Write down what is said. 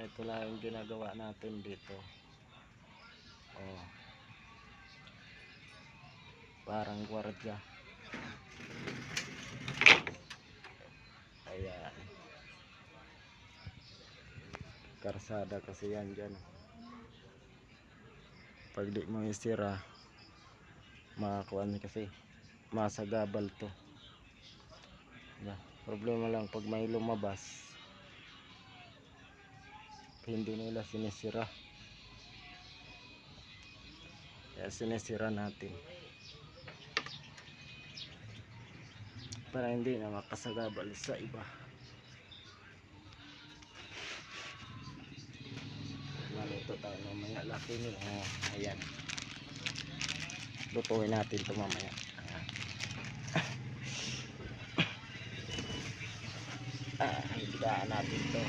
ito lang yung ginagawa natin dito. Oh. Parang gwardiya. Ayan. Karsada kasi yan dyan. Pag di mo isira makakuan kasi masagabal to. Problema lang pag may lumabas hindi nila sinisira. Kaya sinisira natin. Para hindi na makasagabal sa iba. Maluto tayo mamaya. Laki nila oh, ayan. Lutuin natin ito mamaya. Ayan. ah, higaan natin to